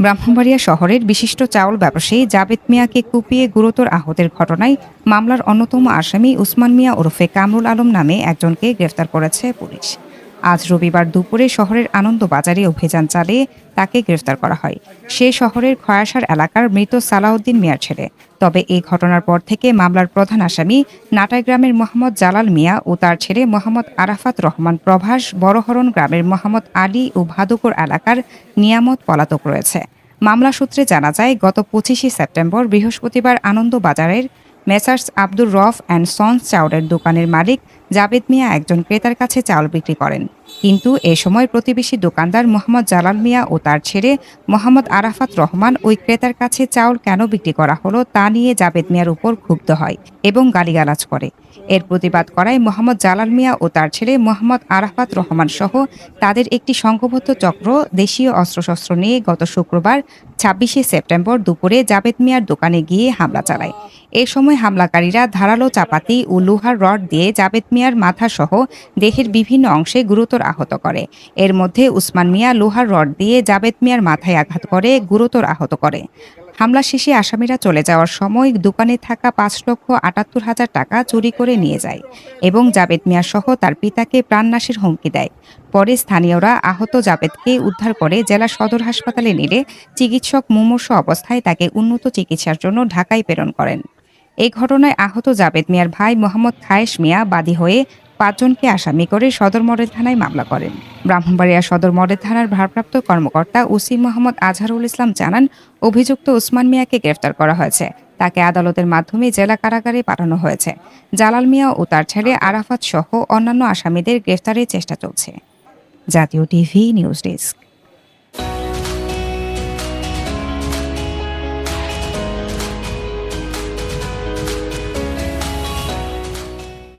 ব্রাহ্মণবাড়িয়া শহরের বিশিষ্ট চাউল ব্যবসায়ী জাবেদ মিয়াকে কুপিয়ে গুরুতর আহতের ঘটনায় মামলার অন্যতম আসামি উসমান মিয়া ওরফে কামরুল আলম নামে একজনকে গ্রেফতার করেছে পুলিশ। আজ রবিবার দুপুরে শহরের আনন্দবাজারে অভিযান চালিয়ে তাকে গ্রেফতার করা হয়। সে শহরের খয়াসার এলাকার মৃত সালাউদ্দিন মিয়ার ছেলে। তবে এই ঘটনার পর থেকে মামলার প্রধান আসামি নাটাই গ্রামের মোহাম্মদ জালাল মিয়া ও তার ছেলে মোহাম্মদ আরাফাত রহমান প্রভাস বড়হরণ গ্রামের মোহাম্মদ আলী ও ভাদুকর এলাকার নিয়ামত পলাতক রয়েছে। মামলা সূত্রে জানা যায়, গত পঁচিশে সেপ্টেম্বর বৃহস্পতিবার আনন্দবাজারের Messrs Abdur Rauf and sons চাউলের দোকানের মালিক জাবেদ মিয়া একজন ক্রেতার কাছে চাউল বিক্রি করেন। কিন্তু এ সময় প্রতিবেশী দোকানদার মোহাম্মদ জালাল মিয়া ও তার ছেলে মোহাম্মদ আরাফাত রহমান ওই ক্রেতার কাছে চাউল কেন বিক্রি করা হলো তা নিয়ে জাবেদ মিয়ার উপর ক্ষুব্ধ হয় এবং গালিগালাজ করে। এর প্রতিবাদ করায় মোহাম্মদ জালাল মিয়া ও তার ছেলে মোহাম্মদ আরাফাত রহমান সহ তাদের একটি সংঘবদ্ধ চক্র দেশীয় অস্ত্রশস্ত্র নিয়ে গত শুক্রবার ছাব্বিশে সেপ্টেম্বর দুপুরে জাবেদ মিয়ার দোকানে গিয়ে হামলা চালায়। এ সময় হামলাকারীরা ধারালো চাপাতি ও লোহার রড দিয়ে জাবেদ মিয়ার মাথা সহ দেহের বিভিন্ন অংশে গুরুতর আহত করে। এর মধ্যে উসমান মিয়া লোহার রড দিয়ে জাবেদ মিয়ার মাথায় আঘাত করে, গুরুতর আহত করে। হামলা শেষে আসামিরা চলে যাওয়ার সময় দোকানে থাকা পাঁচ লক্ষ আটাত্তর হাজার টাকা চুরি করে নিয়ে যায় এবং জাবেদ মিয়া সহ তার পিতাকে প্রাণনাশের হুমকি দেয়। পরে স্থানীয়রা আহত জাবেদকে উদ্ধার করে জেলা সদর হাসপাতালে নিলে চিকিৎসক মুমূর্ষ অবস্থায় তাকে উন্নত চিকিৎসার জন্য ঢাকায় প্রেরণ করেন। এই ঘটনায় আহত জাবেদ মিয়ার ভাই মোহাম্মদ খায়েশ মিয়া বাদী হয়ে পাঁচজনকে আসামি করে সদর মডেল থানায় মামলা করেন। ব্রাহ্মণবাড়িয়া সদর মডেল থানার ভারপ্রাপ্ত কর্মকর্তা ওসি মোহাম্মদ আজহারুল ইসলাম জানান, অভিযুক্ত ওসমান মিয়াকে গ্রেফতার করা হয়েছে। তাকে আদালতের মাধ্যমে জেলা কারাগারে পাঠানো হয়েছে। জালাল মিয়া ও তার ছেলে আরাফাত সহ অন্যান্য আসামিদের গ্রেফতারের চেষ্টা চলছে। জাতীয় টিভি নিউজ ডেস্ক।